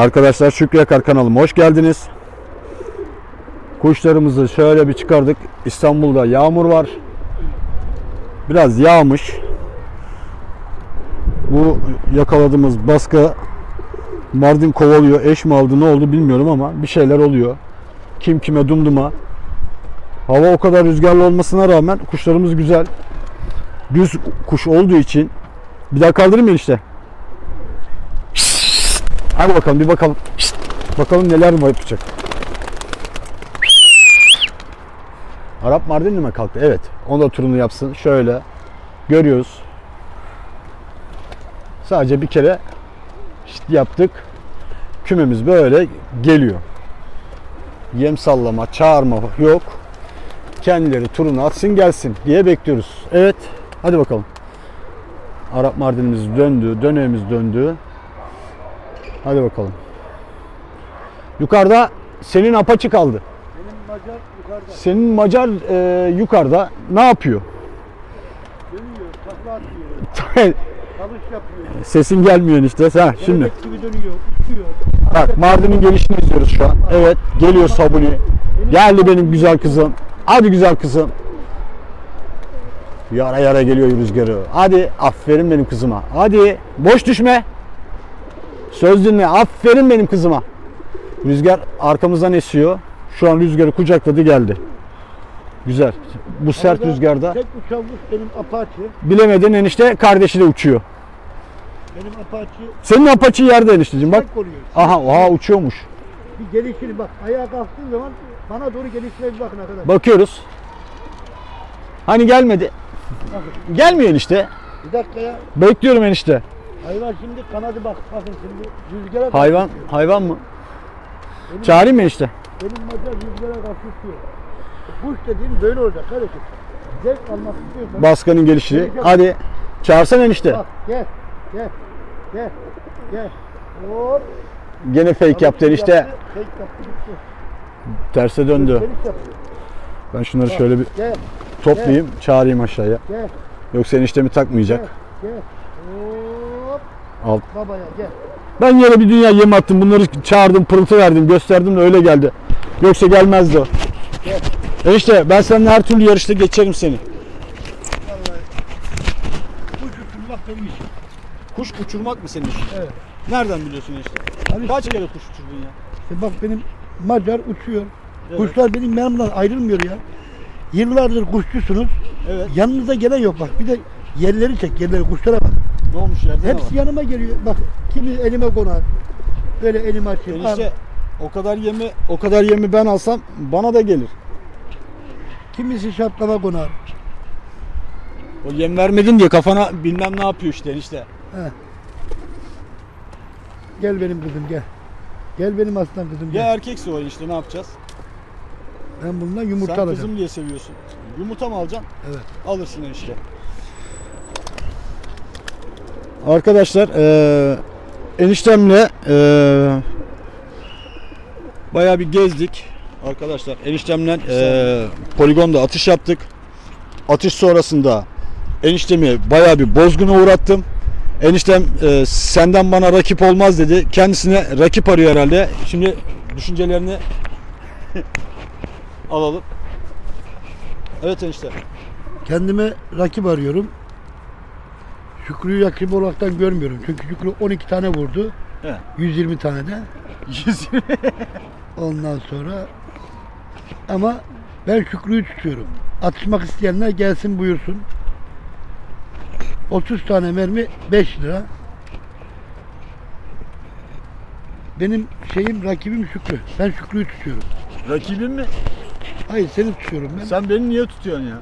Arkadaşlar Şükrü Yakar kanalıma hoş geldiniz. Kuşlarımızı şöyle bir çıkardık. İstanbul'da yağmur var. Biraz yağmış. Bu yakaladığımız baska Mardin kovalıyor. Eş mi aldı ne oldu bilmiyorum ama bir şeyler oluyor. Kim kime dumduma. Hava o kadar rüzgarlı olmasına rağmen kuşlarımız güzel. Düz kuş olduğu için bir daha kaldırayım mı işte? Hadi bakalım bir bakalım. Bakalım neler mi yapacak. Arap Mardinli mi kalktı? Evet. Onu da turunu yapsın. Şöyle görüyoruz. Sadece bir kere şit yaptık. Kümemiz böyle geliyor. Yem sallama, çağırma yok. Kendileri turunu atsın gelsin diye bekliyoruz. Evet. Hadi bakalım. Arap Mardinimiz döndü. Döneğimiz döndü. Hadi bakalım. Yukarıda senin apaçı kaldı. Benim Macar yukarıda Senin Macar e, yukarıda ne yapıyor? dönüyor, takla atıyor, dalış yapıyor. Sesin gelmiyor işte. Ha, şimdi. Kelebek gibi dönüyor, uçuyor. Bak Mardin'in gelişini izliyoruz şu an. Evet geliyor Sabuni. Geldi benim güzel kızım. Hadi güzel kızım. Yara yara geliyor rüzgarı. Hadi aferin benim kızıma. Hadi boş düşme. Söz dinle. Aferin benim kızıma. Rüzgar arkamızdan esiyor. Şu an rüzgarı kucakladı geldi. Güzel. Bu sert Arada rüzgarda Tek uçan kuş benim Apache. bilemedin enişte kardeşi de uçuyor. Benim Apache Senin apaçı yerde enişteciğim bak. Aha oha uçuyormuş. Bir gelişini bak, ayağa kalktığı zaman bana doğru gelişine bir bakın arkadaşlar. Bakıyoruz. Hani gelmedi. Bakın, Gelmiyor enişte. bir dakika ya. Bekliyorum enişte. Hayvan şimdi kanadı bak, bakın şimdi rüzgara Hayvan, karşı uçuyor. hayvan mı? Benim, Çağırayım mı enişte? benim Macar rüzgara karşı uçuyor. Kuş dediğin böyle olacak kardeşim. Zevk almak istiyorsan Baskanın gelişi. Hadi. Çağırsan enişte. bak gel, gel, gel, gel. Hop. Gene fake yaptı enişte. Yaptı, Fake yaptı gitti. Terse döndü. Ben şunları şöyle bir Gel, toplayayım. Çağırayım aşağıya. gel, Yoksa eniştemi takmayacak. gel. Hop. Al. Babaya gel. Ben yere bir dünya yem attım. Bunları çağırdım, pırıltı verdim, gösterdim de öyle geldi. Yoksa gelmezdi o. Gel. Enişte ben seninle her türlü yarışta geçerim seni. Vallahi. Kuş uçurmak benim işim. Kuş uçurmak mı senin işin? Evet. Nereden biliyorsun enişte? Hani Kaç kere kuş uçurdun ya? işte bak benim Macar uçuyor. Evet. Kuşlar benim yanımdan ayrılmıyor ya. Yıllardır kuşçusunuz. Evet. Yanınıza gelen yok bak. Bir de yerleri çek, yerleri kuşlara bak. Ne olmuş yerde ne var? Hepsi yanıma geliyor. Bak kimi elime konar. Böyle elimi açayım. al. Enişte o kadar yemi o kadar yemi ben alsam bana da gelir. Kimisi şaplama konar. O yem vermedin diye kafana bilmem ne yapıyor işte enişte. He. Gel benim kızım gel. Gel benim aslan kızım Ya gel. erkekse o enişte ne yapacağız? Ben bundan yumurta Sen alacağım. kızım diye seviyorsun. Yumurta mı alacaksın? Evet. Alırsın enişte. Arkadaşlar eee eniştemle eee bayağı bir gezdik. Arkadaşlar eniştemle eee poligonda atış yaptık. Atış sonrasında eniştemi bayağı bir bozguna uğrattım. Eniştem eee, senden bana rakip olmaz dedi. Kendisine rakip arıyor herhalde. Şimdi düşüncelerini alalım. Evet enişte. Kendime rakip arıyorum. Şükrü'yü rakip olaraktan görmüyorum. Çünkü Şükrü 12 tane vurdu. He. 120 tane de. 120. Ondan sonra ama ben Şükrü'yü tutuyorum. Atışmak isteyenler gelsin buyursun. 30 tane mermi 5 lira. Benim şeyim rakibim Şükrü. Ben Şükrü'yü tutuyorum. Rakibin mi? Hayır seni tutuyorum ben. Sen beni niye tutuyorsun ya?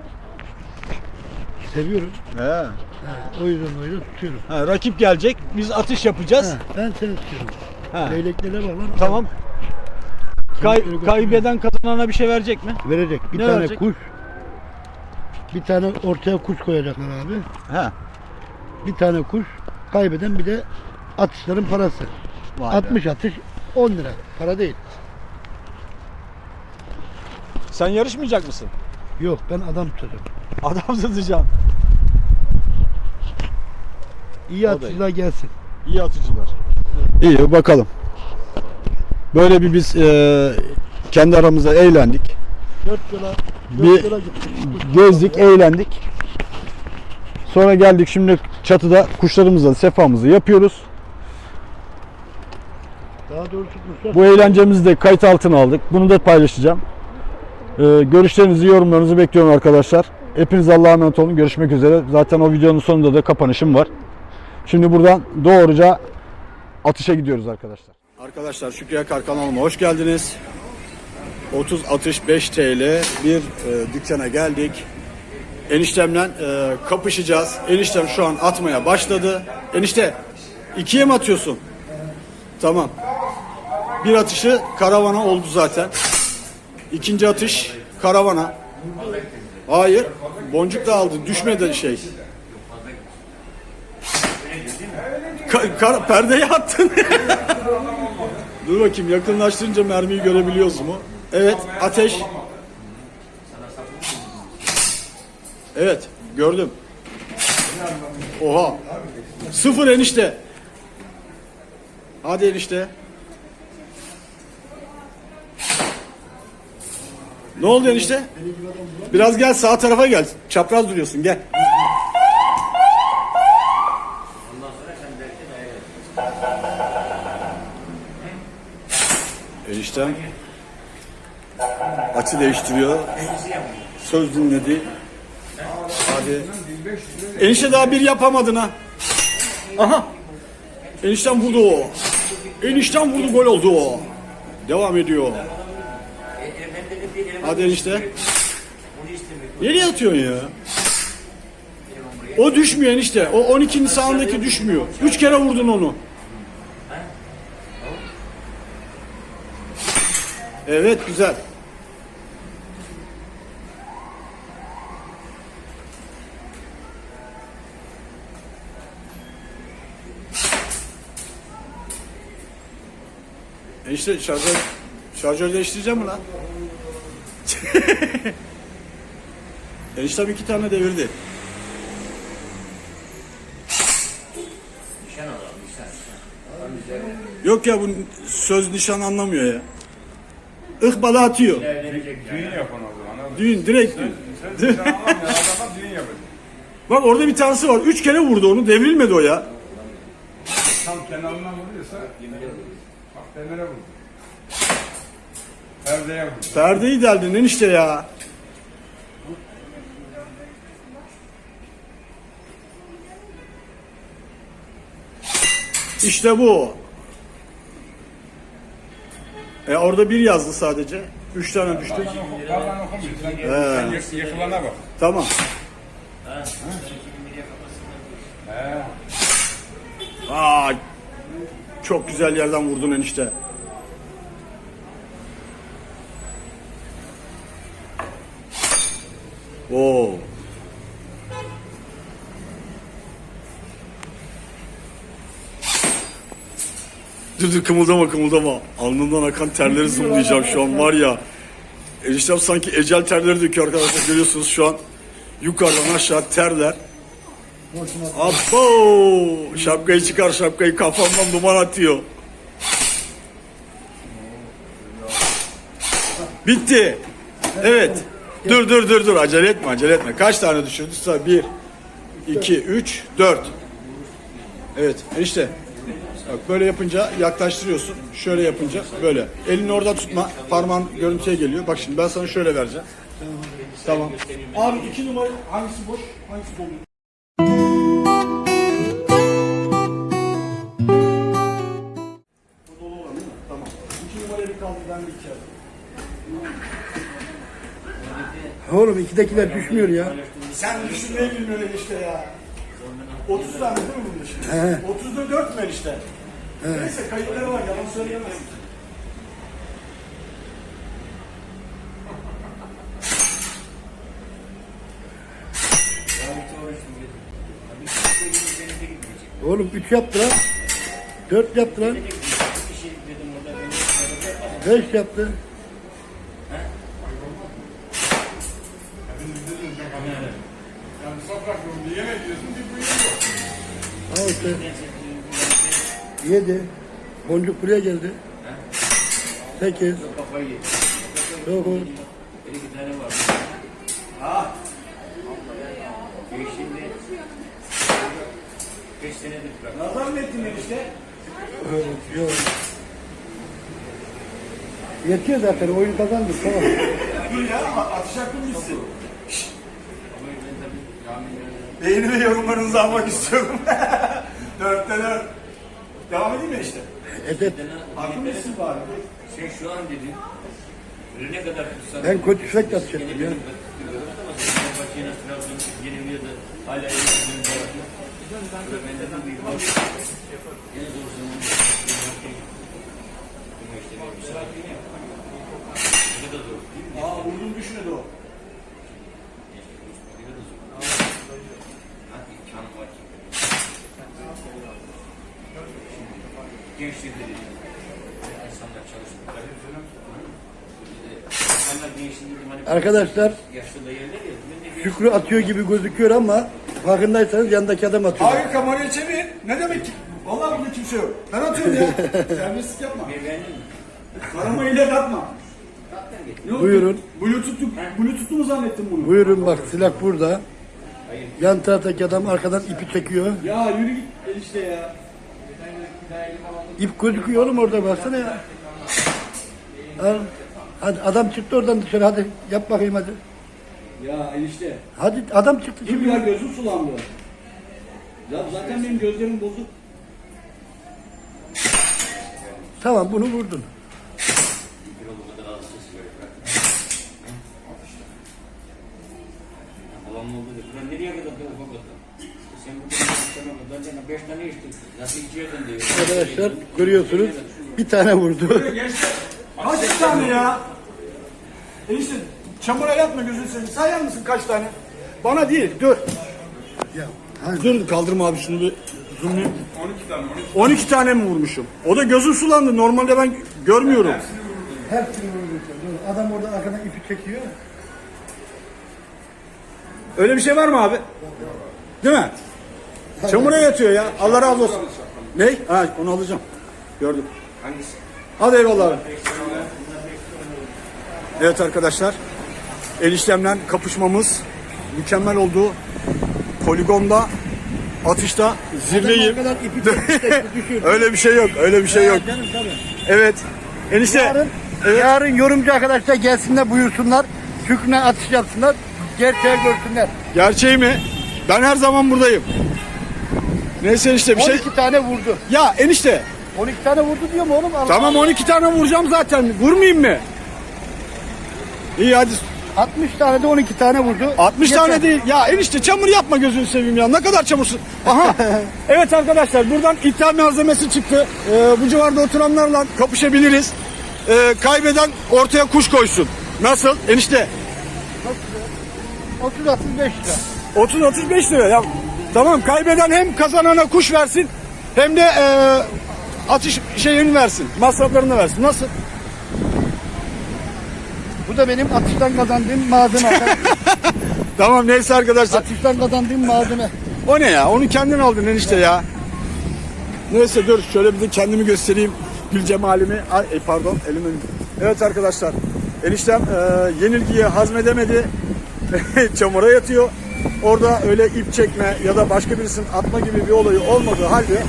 Seviyorum. He. Ha, o yüzden o yüzden tutuyorum. Ha, rakip gelecek. Biz atış yapacağız. Ha, ben seni tutuyorum. Ha. Leyleklere lan. Tamam. Kay, kaybeden kazanana bir şey verecek mi? Verecek. Bir Ne tane verecek? kuş. Bir tane ortaya kuş koyacaklar abi. He. Bir tane kuş. Kaybeden bir de atışların parası. Vay be. 60 atış 10 lira. Para değil. Sen yarışmayacak mısın? Yok ben adam tutacağım. Adam satacaksın. İyi atıcılar gelsin. İyi atıcılar. İyi bakalım. Böyle bir biz e, kendi aramızda eğlendik. Dört yola, Bir- dört yola gittik. Gezdik, eğlendik. Sonra geldik şimdi çatıda kuşlarımızla sefamızı yapıyoruz. Daha doğrusu kuşlar Bu eğlencemizi de kayıt altına aldık. Bunu da paylaşacağım. Ee, görüşlerinizi, yorumlarınızı bekliyorum arkadaşlar. Hepiniz Allah'a emanet olun. Görüşmek üzere. Zaten o videonun sonunda da kapanışım var. Şimdi buradan doğruca atışa gidiyoruz arkadaşlar. Arkadaşlar Şükrü Akar kanalıma hoş geldiniz. 30 atış 5 TL bir e, dükkana geldik. Eniştemle e, kapışacağız. Eniştem şu an atmaya başladı. Enişte ikiye mi atıyorsun? Tamam. Bir atışı karavana oldu zaten. İkinci atış karavana. Hayır. Boncuk da aldı. Düşmedi şey. Ka- kar- perdeyi attın. Dur bakayım yakınlaştırınca mermiyi görebiliyoruz mu? Evet ateş. Evet gördüm. Oha. Sıfır enişte. Hadi enişte. Ne oldu enişte? Biraz gel sağ tarafa gel. Çapraz duruyorsun gel. Eniştem açı değiştiriyor. Söz dinledi. Hadi. Enişte daha bir yapamadın ha. Aha. Enişten vurdu o. Enişten vurdu gol oldu o. Devam ediyor. Hadi enişte. Nereye atıyorsun ya? O düşmüyor enişte. O 12. sağındaki düşmüyor. Üç kere vurdun onu. Evet güzel. Enişte şarjör, şarjör değiştireceğim mi lan? Eniştem iki tane devirdi. Yok ya bu söz nişan anlamıyor ya. Ihbala atıyor. Düğün yapın o zaman. Düğün direkt düğün. Nişan anlamayan adama düğün yapın. Bak orada bir tanesi var. Üç kere vurdu onu. Devrilmedi o ya. Tam kenarından vuruyorsa bak demire vurdu. Perdeye vurdu. Perdeyi deldin enişte ya. İşte bu. E orada bir yazdı sadece. Üç tane düştü. Bazen. Tamam. He. Aa, çok güzel yerden vurdun enişte. Oo. Dur dur kımıldama kımıldama. Alnından akan terleri zoomlayacağım şu an var ya. Eniştem sanki ecel terleri döküyor arkadaşlar görüyorsunuz şu an. Yukarıdan aşağı terler. Abo! Şapkayı çıkar şapkayı kafamdan duman atıyor. Bitti. Evet. Dur dur dur dur acele etme acele etme. Kaç tane düşürdü? Sa- Bir, iki, üç, dört. Evet enişte. Bak böyle yapınca yaklaştırıyorsun. Şöyle yapınca böyle. Elini orada tutma. Parmağın görüntüye geliyor. Bak şimdi ben sana şöyle vereceğim. Tamam. Abi iki numara hangisi boş? Hangisi dolu? Oğlum ikidekiler düşmüyor ya. Sen düşünmeyi bilmiyorsun işte ya. 30 tane değil mi bunun şimdi? He. 30'da 4 mü işte? Evet. Neyse kayıtları var yalan söyleyemez. Oğlum 3 yaptı lan. 4 yaptı lan. 5 yaptı. Yani safrak yolunu yemek yiyorsun, bir buyuruyor. Al işte. 7. Boncuk buraya geldi. 8. 9. 5 senedir bırak. Nazar mı ettin işte? Evet, yok. Yetiyor zaten, oyun kazandık, tamam. Dur ya, atış hakkın bitsin. Beğeni ve yorumlarınızı almak istiyorum. Dörtte dört. Devam edeyim mi işte? Edep. Hakkım bitsin bari. Sen şu an dedin. Ölene kadar tutsan. Ben koç tüfek atacaktım ya. Fenerbahçe'ye Trabzon yeniliyordu. Hala yeniliyordu. Böyle benden de büyük var. En zor zaman. Ama işte bir sakin ya. Ne kadar zor değil mi? Aa vurdum düşünedi o. Ne kadar zor. Hadi imkanı var ki. İnsanlar hani Arkadaşlar Şükrü atıyor gibi gözüküyor ama farkındaysanız yanındaki adam atıyor. Hayır kamerayı çevir. Ne demek ki? Vallahi burada kimse yok. Ben atıyorum ya. Serbestlik yapma. Karama ile atma. Ne? Buyurun. Bluetooth'u, Bluetooth'u mu zannettin bunu? Buyurun bak silah burada. Yan taraftaki adam arkadan ipi çekiyor. Ya yürü git enişte ya. İp gözüküyor oğlum orada baksana ya. Al. Hadi adam çıktı oradan dışarı hadi yap bakayım hadi. Ya enişte. Hadi adam çıktı Dur ya şimdi. gözüm sulandı. Ya zaten benim gözlerim bozuk. Tamam bunu vurdun. Nereye kadar da ufak Arkadaşlar görüyorsunuz bir tane vurdu. Kaç tane ya? Enişte çamura yatma gözünü seveyim. Sayar mısın kaç tane? Bana değil dur. Ya, Dur kaldırma abi şunu bir zoomlayayım. 12 tane 12. 12 tane mi vurmuşum? O da gözüm sulandı. Normalde ben görmüyorum. Hepsini vurdu. Adam orada arkadan ipi çekiyor. Öyle bir şey var mı abi? Değil mi? Çamura yatıyor ya. Allah razı olsun. Ne? Ha onu alacağım. Gördüm. Hangisi? Hadi eyvallah abi. Evet arkadaşlar. El işlemden kapışmamız mükemmel oldu. Poligonda atışta zirveyim. Öyle bir şey yok. Öyle bir şey yok. Evet. Enişte. Yarın, Evet. yarın yorumcu arkadaşlar gelsinler buyursunlar. Şükrüne atış yapsınlar. Gerçeği görsünler. Gerçeği mi? Ben her zaman buradayım. Neyse işte bir şey. 12 tane vurdu. Ya enişte 12 tane vurdu diyor mu oğlum? Allah Tamam 12 tane vuracağım zaten. Vurmayayım mı? İyi hadi. 60 tane de 12 tane vurdu. 60 Yeter. tane değil. Ya enişte çamur yapma gözünü seveyim ya. Ne kadar çamursun. Aha. evet arkadaşlar buradan iddia malzemesi çıktı. Ee, bu civarda oturanlarla kapışabiliriz. Ee, kaybeden ortaya kuş koysun. Nasıl enişte? 30 65 lira. 30-35 lira ya. Tamam kaybeden hem kazanana kuş versin hem de e, atış şeyini versin. Masraflarını versin. Nasıl? Bu da benim atıştan kazandığım malzeme. Tamam neyse arkadaşlar. atıştan kazandığım malzeme. O ne ya? Onu kendin aldın enişte ya. Neyse dur şöyle bir de kendimi göstereyim. Gül cemalimi. Ay e, pardon elim önüm. Evet arkadaşlar. Eniştem e, yenilgiyi hazmedemedi. Çamura yatıyor. Orada öyle ip çekme ya da başka birisinin atma gibi bir olayı olmadığı halde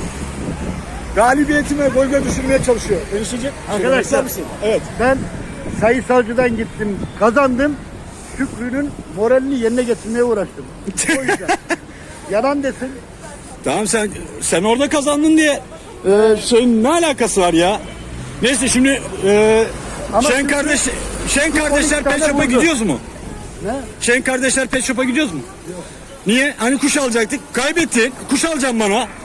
galibiyetime golge düşürmeye çalışıyor. Enişteciğim. Arkadaşlar. misin? Evet. Ben sayısalcıdan gittim, kazandım. Şükrü'nün moralini yerine getirmeye uğraştım. O yüzden. Yalan desin. Tamam sen sen orada kazandın diye e, şeyin ne alakası var ya? Neyse şimdi e, Ama Şen kardeş Şen kardeşler 12 tane Pet Shop'a vurdu. gidiyoruz mu? Ne? Şen kardeşler Pet Shop'a gidiyoruz mu? Niye? Hani kuş alacaktık. Kaybettin. Kuş alacağım bana.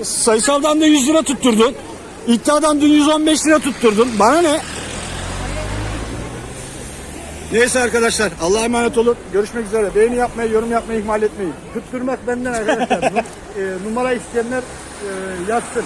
E, sayısaldan da 100 lira tutturdun. İddiadan dün 115 lira tutturdun. Bana ne? Neyse arkadaşlar Allah'a emanet olun. Görüşmek üzere. Beğeni yapmayı, yorum yapmayı ihmal etmeyin. Tutturmak benden arkadaşlar. E, numara isteyenler e, yazsın.